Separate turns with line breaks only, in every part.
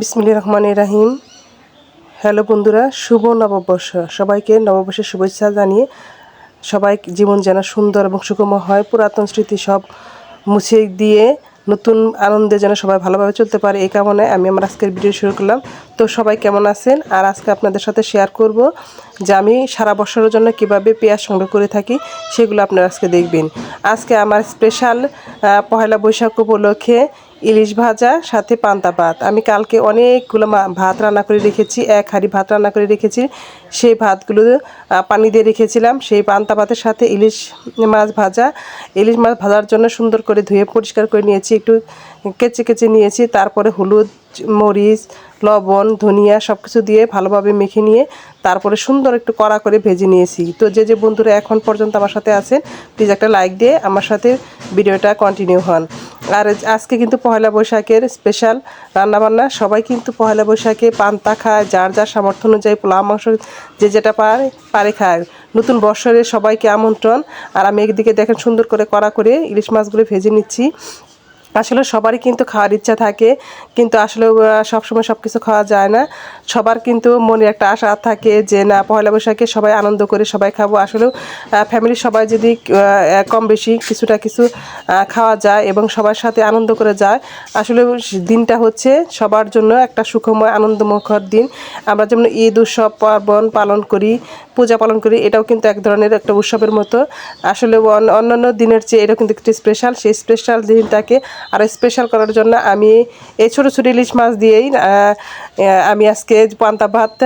বিসমিল্লা রহমান রাহিম hello বন্ধুরা, শুভ নববর্ষ। সবাইকে নববর্ষের শুভেচ্ছা জানিয়ে সবাই জীবন যেন সুন্দর এবং সুখময় হয়। পুরাতন স্মৃতি সব মুছে দিয়ে নতুন আনন্দে যেন সবাই ভালোভাবে চলতে পারে এই কারণে আমি আমার আজকের ভিডিও শুরু করলাম। তো সবাই কেমন আছেন? আর আজকে আপনাদের সাথে শেয়ার করব যে আমি সারা বছরের জন্য কীভাবে পেঁয়াজ সংগ্রহ করে থাকি সেগুলো আপনারা আজকে দেখবেন। আজকে আমার স্পেশাল পহেলা বৈশাখ উপলক্ষে ইলিশ ভাজা, সাথে পান্তা ভাত। আমি কালকে অনেকগুলো ভাত রান্না করে রেখেছি, এক হাঁড়ি ভাত রান্না করে রেখেছি। সেই ভাতগুলো পানি দিয়ে রেখেছিলাম। সেই পান্তা ভাতের সাথে ইলিশ মাছ ভাজা। ইলিশ মাছ ভাজার জন্য সুন্দর করে ধুয়ে পরিষ্কার করে নিয়েছি, একটু কেচে কেচে নিয়েছি। তারপরে হলুদ, মরিচ লবণ, ধনিয়া সব কিছু দিয়ে ভালোভাবে মেখে নিয়ে তারপরে সুন্দর একটু কড়া করে ভেজে নিয়েছি। তো যে যে বন্ধুরা এখন পর্যন্ত আমার সাথে আছেন প্লিজ একটা লাইক দিয়ে আমার সাথে ভিডিওটা কন্টিনিউ হন। আর আজকে কিন্তু পহেলা বৈশাখের স্পেশাল রান্নাবান্না, সবাই কিন্তু পহেলা বৈশাখে পান্তা খায়, যার যার সামর্থ্য অনুযায়ী পোলা মাংস, যে যেটা পারে পারে খায়। নতুন বৎসরে সবাইকে আমন্ত্রণ। আর আমি একদিকে দেখেন সুন্দর করে কড়া করে ইলিশ মাছগুলো ভেজে নিচ্ছি। আসলে সবারই কিন্তু খাওয়ার ইচ্ছা থাকে, কিন্তু আসলে সবসময় সব কিছু খাওয়া যায় না। সবার কিন্তু মনে একটা আশা থাকে যে, না, পয়লা বৈশাখে সবাই আনন্দ করে সবাই খাব। আসলেও ফ্যামিলির সবাই যদি কম বেশি কিছুটা কিছু খাওয়া যায় এবং সবার সাথে আনন্দ করে যায়, আসলে দিনটা হচ্ছে সবার জন্য একটা সুখময়, আনন্দমুখর দিন। আমরা যেমন ঈদ, উৎসব, পার্বণ পালন করি পূজা পালন করি, এটাও কিন্তু এক ধরনের একটা উৎসবের মতো। আসলে অন- অন্যান্য দিনের চেয়ে এটা কিন্তু একটি স্পেশাল সেই স্পেশাল দিনটাকে আরও স্পেশাল করার জন্য আমি এই ছোটো ছোটো ইলিশ মাছ দিয়েই আমি আজকে পান্তা ভাত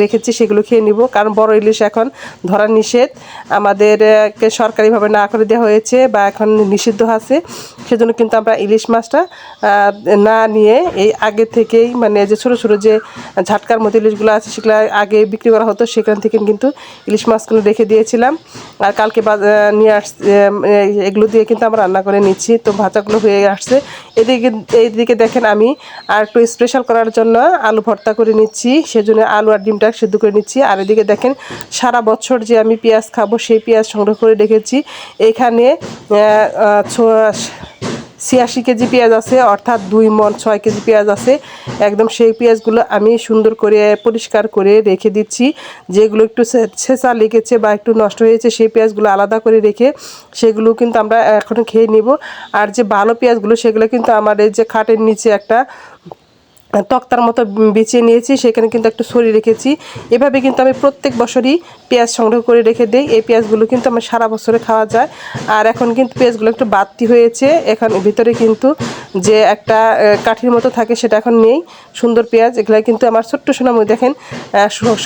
রেখেছি, সেগুলো খেয়ে নিব। কারণ বড় ইলিশ এখন ধরা নিষেধ। আমাদেরকে সরকারিভাবে না করে দেওয়া হয়েছে বা এখন নিষিদ্ধ আছে, সেজন্য কিন্তু আমরা ইলিশ মাছটা না নিয়ে এই আগে থেকেই মানে যে ছোটো ছোটো যে ঝাটকার মতো ইলিশগুলো আছে, সেগুলো আগে বিক্রি করা হতো, সেখান থেকে কিন্তু ইলিশ মাছগুলো রেখে দিয়েছিলাম। আর কালকে নিয়ে আসছে এগুলো দিয়ে কিন্তু আমরা রান্না করে নিচ্ছি। তো ভাজাগুলো হয়ে আসছে। এদিকে, এইদিকে দেখেন আমি আর একটু স্পেশাল করার জন্য আলু ভর্তা করে নিচ্ছি। সেজন্য আলু আর ডিমটা সেদ্ধ করে নিচ্ছি। আর এদিকে দেখেন সারা বছর যে আমি পেঁয়াজ খাব, সেই পেঁয়াজ সংগ্রহ করে রেখেছি। এখানে ছিয়াশি কেজি পেঁয়াজ আছে, অর্থাৎ দুই মন ছয় কেজি পেঁয়াজ আছে। একদম সেই পেঁয়াজগুলো আমি সুন্দর করে পরিষ্কার করে রেখে দিচ্ছি। যেগুলো একটু ছেঁচা লেগেছে বা একটু নষ্ট হয়েছে, সেই পেঁয়াজগুলো আলাদা করে রেখে সেগুলো কিন্তু আমরা এখন খেয়ে নিব। আর যে ভালো পেঁয়াজগুলো, সেগুলো কিন্তু আমার এই যে খাটের নিচে একটা তক্তার মতো বিছিয়ে নিয়েছি, সেখানে কিন্তু একটু সরিয়ে রেখেছি। এভাবে কিন্তু আমি প্রত্যেক বছরই পেঁয়াজ সংগ্রহ করে রেখে দিই। এই পেঁয়াজগুলো কিন্তু আমার সারা বছরে খাওয়া যায়। আর এখন কিন্তু পেঁয়াজগুলো একটু বাড়তি হয়েছে। এখন ভিতরে কিন্তু যে একটা কাঠির মতো থাকে সেটা এখন নেই। সুন্দর পেঁয়াজ এগুলো কিন্তু আমার ছোট্ট সোনাময় দেখেন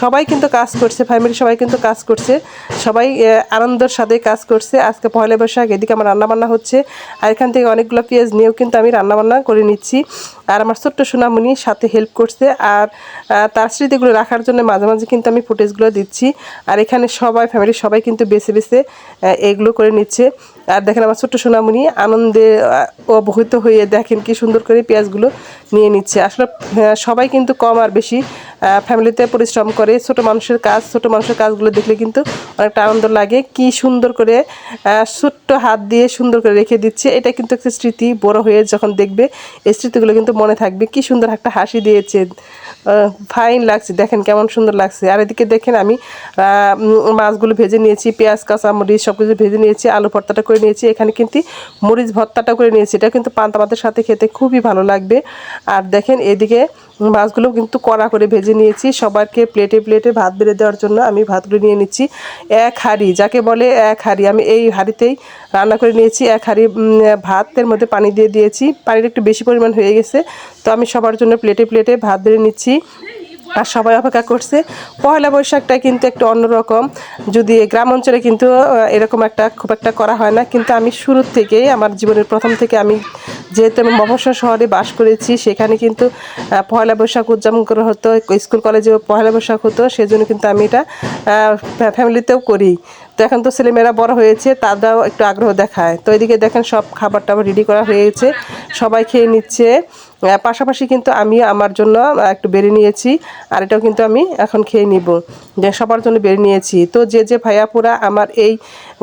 সবাই কিন্তু কাজ করছে ফ্যামিলি সবাই কিন্তু কাজ করছে। সবাই আনন্দের সাথে কাজ করছে। আজকে পয়লা বৈশাখ, এদিকে আমার রান্নাবান্না হচ্ছে। আর এখান থেকে অনেকগুলো পেঁয়াজ নিয়েও কিন্তু আমি রান্নাবান্না করে নিচ্ছি। আর আমার ছোট্ট সোনামণি সাথে হেল্প করছে আর তার স্মৃতিগুলো রাখার জন্য মাঝে মাঝে কিন্তু আমি ফুটেজগুলো দিচ্ছি। আর এখানে সবাই ফ্যামিলির সবাই কিন্তু বেছে বেছে এগুলো করে নিচ্ছে। আর দেখেন আমার ছোট্ট সোনামণি, আনন্দে অবহিত হয়ে দেখেন কি সুন্দর করে পেঁয়াজগুলো নিয়ে নিচ্ছে। আসলে সবাই কিন্তু কম আর বেশি ফ্যামিলিতে পরিশ্রম করে, ছোট মানুষের কাজ, ছোট মানুষের কাজগুলো দেখলে কিন্তু অনেকটা আনন্দ লাগে। কি সুন্দর করে ছোট্ট হাত দিয়ে সুন্দর করে রেখে দিচ্ছে। এটা কিন্তু একটা স্মৃতি বড় হয়ে যখন দেখবে, এই স্মৃতিগুলো কিন্তু মনে থাকবে। কি সুন্দর একটা হাসি দিয়েছে। ফাইন লাগছে। দেখেন কেমন সুন্দর লাগছে। আর এদিকে দেখেন আমি মাছগুলো ভেজে নিয়েছি, পেঁয়াজ কাঁচা মরিচ সব কিছু ভেজে নিয়েছি, আলু ভর্তাটা করে নিয়েছি। এখানে কিন্তু মরিচ ভর্তাটা করে নিয়েছি। এটা কিন্তু পান্তা ভাতের সাথে খেতে খুবই ভালো লাগবে। আর দেখেন এদিকে মাছগুলো কিন্তু কড়া করে ভেজে নিয়েছি। সবাইকে প্লেটে প্লেটে ভাত বেড়ে দেওয়ার জন্য আমি ভাতগুলো নিয়ে নিচ্ছি। এক হাঁড়ি, যাকে বলে এক হাঁড়ি। আমি এই হাঁড়িতেই রান্না করে নিয়েছি। এক হাঁড়ি ভাতের মধ্যে পানি দিয়ে দিয়েছি। পানির একটু বেশি পরিমাণ হয়ে গেছে। তো আমি সবার জন্য প্লেটে প্লেটে ভাত বেড়ে নিচ্ছি। আর সবাই অপেক্ষা করছে। পয়লা বৈশাখটা কিন্তু একটু অন্যরকম। যদি গ্রাম অঞ্চলে কিন্তু এরকম একটা খুব একটা করা হয় না। কিন্তু আমি শুরুর থেকেই, আমার জীবনের প্রথম থেকে আমি যেহেতু আমি মফস্বল শহরে বাস করেছি, সেখানে কিন্তু পয়লা বৈশাখ উদযাপন করা হতো, স্কুল কলেজে পয়লা বৈশাখ হতো, সেজন্য কিন্তু আমি এটা ফ্যামিলিতেও করি। তো এখন তো ছেলেমেয়েরা বড় হয়েছে, তারাও একটু আগ্রহ দেখায়। তো এদিকে দেখেন সব খাবার টাবার রেডি করা হয়েছে, সবাই খেয়ে নিচ্ছে। পাশাপাশি কিন্তু আমি আমার জন্য একটু বেড়ে নিয়েছি, আর এটাও কিন্তু আমি এখন খেয়ে নিব। সবার জন্য বেড়ে নিয়েছি। তো যে যে ভাইয়াপুরা আমার এই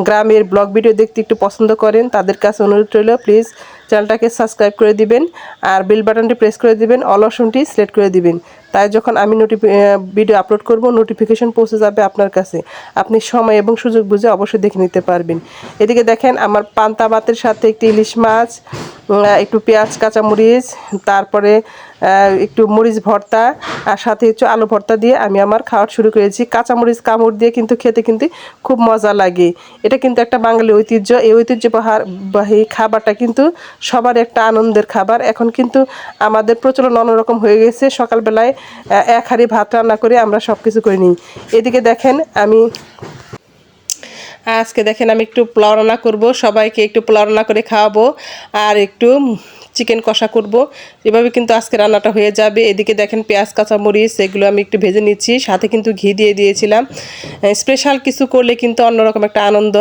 গ্রামের ব্লগ ভিডিও দেখতে একটু পছন্দ করেন, তাদের কাছে অনুরোধ রইল প্লিজ চ্যানেলটাকে সাবস্ক্রাইব করে দিবেন আর বেল বাটনটি প্রেস করে দিবেন অল অপশনটি সিলেক্ট করে দিবেন। তাই যখন আমি নোটিফি ভিডিও আপলোড করব নোটিফিকেশন পৌঁছে যাবে আপনার কাছে। আপনি সময় এবং সুযোগ বুঝে অবশ্যই দেখে নিতে পারবেন। এদিকে দেখেন, আমার পান্তা ভাতের সাথে একটি ইলিশ মাছ একটু পেঁয়াজ, কাঁচামরিচ, তারপরে একটু মরিচ ভর্তা, আর সাথে হচ্ছে আলু ভর্তা দিয়ে আমি আমার খাওয়া শুরু করেছি। কাঁচামরিচ, কামড় দিয়ে কিন্তু খেতে কিন্তু খুব মজা লাগে। এটা কিন্তু একটা বাঙালি ঐতিহ্য। এই ঐতিহ্যবাহী খাবারটা কিন্তু সবার একটা আনন্দের খাবার। এখন কিন্তু আমাদের প্রচলন অন্যরকম হয়ে গেছে। সকালবেলায় এক হাঁড়ি ভাত রান্না করে আমরা সব কিছু করে নিই। এদিকে দেখেন আমি আজকে দেখেন আমি একটু পোলাও রান্না করব, সবাইকে একটু পোলাও রান্না করে খাওয়াবো, আর একটু চিকেন কষা করব। এভাবে কিন্তু আজকে রান্নাটা হয়ে যাবে। এদিকে দেখেন পেঁয়াজ, কাঁচামরিচ, এগুলো আমি একটু ভেজে নিচ্ছি। সাথে কিন্তু ঘি দিয়ে দিয়েছিলাম। স্পেশাল কিছু করলে কিন্তু অন্যরকম একটা আনন্দ।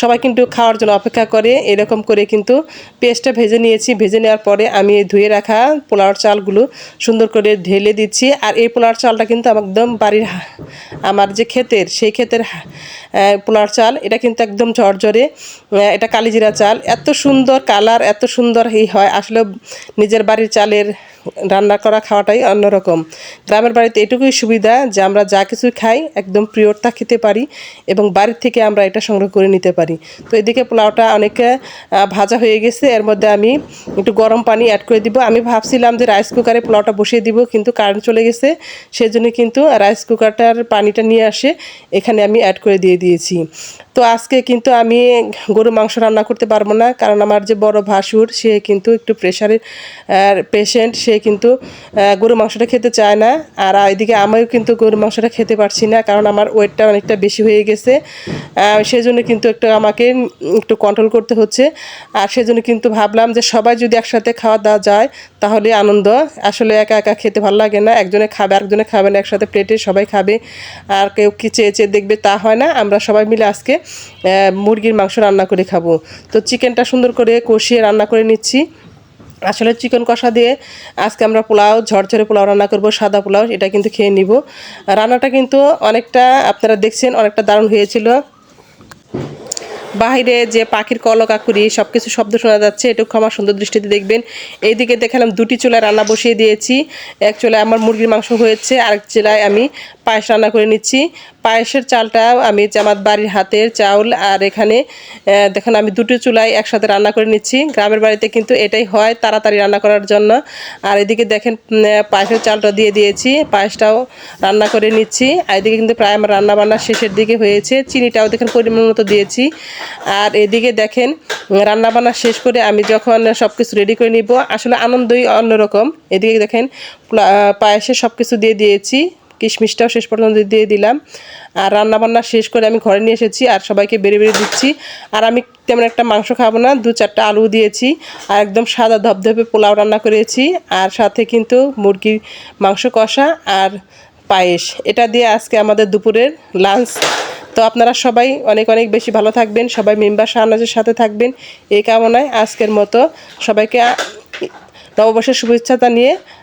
সবাই কিন্তু খাওয়ার জন্য অপেক্ষা করে। এরকম করে কিন্তু পেঁয়াজটা ভেজে নিয়েছি। ভেজে নেওয়ার পরে আমি ধুয়ে রাখা পোলাওর চালগুলো সুন্দর করে ঢেলে দিচ্ছি। আর এই পোলাওর চালটা কিন্তু একদম বাড়ির আমার যে ক্ষেতের, সেই ক্ষেতের পোলাওর চাল, এটা কিন্তু একদম ঝরঝরে এটা কালিজিরা চাল। এত সুন্দর কালার, এত সুন্দর এই হয়। আসলে নিজের বাড়ির চালের রান্না করা খাওয়াটাই অন্যরকম। গ্রামের বাড়িতে এটুকুই সুবিধা যে আমরা যা কিছু খাই একদম প্রিয়তা খেতে পারি এবং বাড়ির থেকে আমরা এটা সংগ্রহ করে নিতে পারি। তো এদিকে পোলাওটা অনেকে ভাজা হয়ে গেছে, এর মধ্যে আমি একটু গরম পানি অ্যাড করে দিব। আমি ভাবছিলাম যে রাইস কুকারে পোলাওটা বসিয়ে দিব, কিন্তু কারেন্ট চলে গেছে, সেজন্য কিন্তু রাইস কুকারটার পানিটা নিয়ে আসে, এখানে আমি অ্যাড করে দিয়ে দিয়েছি। তো আজকে কিন্তু আমি গরু মাংস রান্না করতে পারব না, কারণ আমার যে বড় ভাসুর, সে কিন্তু একটু প্রেশারের পেশেন্ট সে কিন্তু গরু মাংসটা খেতে চায় না। আর এদিকে আমিও কিন্তু গরু মাংসটা খেতে পারছি না কারণ আমার ওয়েটটা অনেকটা বেশি হয়ে গেছে। আহ, সেজন্য কিন্তু একটু আমাকে একটু কন্ট্রোল করতে হচ্ছে। আর সেজন্য কিন্তু ভাবলাম যে সবাই যদি একসাথে খাওয়া দাওয়া যায় তাহলে আনন্দ। আসলে একা একা খেতে ভালো লাগে না একজনে খাবে আরেকজনে খাবে না একসাথে প্লেটে সবাই খাবে। আর কেউ কি চেয়ে চেয়ে দেখবে তা হয় না আমরা সবাই মিলে আজকে মুরগির মাংস রান্না করে খাব। তো চিকেনটা সুন্দর করে কষিয়ে রান্না করে নিচ্ছি। আসলে চিকেন কষা দিয়ে আজকে আমরা পোলাও, ঝরঝরে পোলাও রান্না করব, সাদা পোলাও, এটা কিন্তু খেয়ে নিব। রান্নাটা কিন্তু অনেকটা, আপনারা দেখছেন, অনেকটা দারুণ হয়েছিল। বাইরে যে পাখির কলকাকুরি সব কিছু শব্দ শোনা যাচ্ছে এটুকু আমার সুন্দর দৃষ্টিতে দেখবেন। এইদিকে দেখালাম দুটি চুলায় রান্না বসিয়ে দিয়েছি। এক চুলায় আমার মুরগির মাংস হয়েছে, আরেক চুলায় আমি পায়েস রান্না করে নিচ্ছি। পায়েসের চালটা আমি আমার বাড়ির হাতের চাউল আর এখানে দেখুন আমি দুটো চুলায় একসাথে রান্না করে নিচ্ছি। গ্রামের বাড়িতে কিন্তু এটাই হয় তাড়াতাড়ি রান্না করার জন্য। আর এদিকে দেখেন পায়েসের চালটা দিয়ে দিয়েছি, পায়েসটাও রান্না করে নিচ্ছি। আর এদিকে কিন্তু প্রায় আমার রান্না বান্না শেষের দিকে হয়েছে। চিনিটাও দেখেন পরিমাণ মতো দিয়েছি। আর এদিকে দেখেন রান্না বান্না শেষ করে আমি যখন সব কিছু রেডি করে নিব, আসলে আনন্দই অন্যরকম। এদিকে দেখেন পায়েসে সব কিছু দিয়ে দিয়েছি। কিশমিশটাও শেষ পর্যন্ত দিয়ে দিলাম। আর রান্না বান্না শেষ করে আমি ঘরে নিয়ে এসেছি আর সবাইকে বেড়ে বেড়ে দিচ্ছি। আর আমি তেমন একটা মাংস খাব না, দু চারটা আলু দিয়েছি আর একদম সাদা ধপধপে পোলাও রান্না করেছি। আর সাথে কিন্তু মুরগির মাংস কষা আর পায়েস। এটা দিয়ে আজকে আমাদের দুপুরের লাঞ্চ। তো আপনারা সবাই অনেক অনেক বেশি ভালো থাকবেন, সবাই মেম্বার শাহনাজের সাথে থাকবেন। এই কামনায় আজকের মতো সবাইকে নববর্ষের শুভেচ্ছা নিয়ে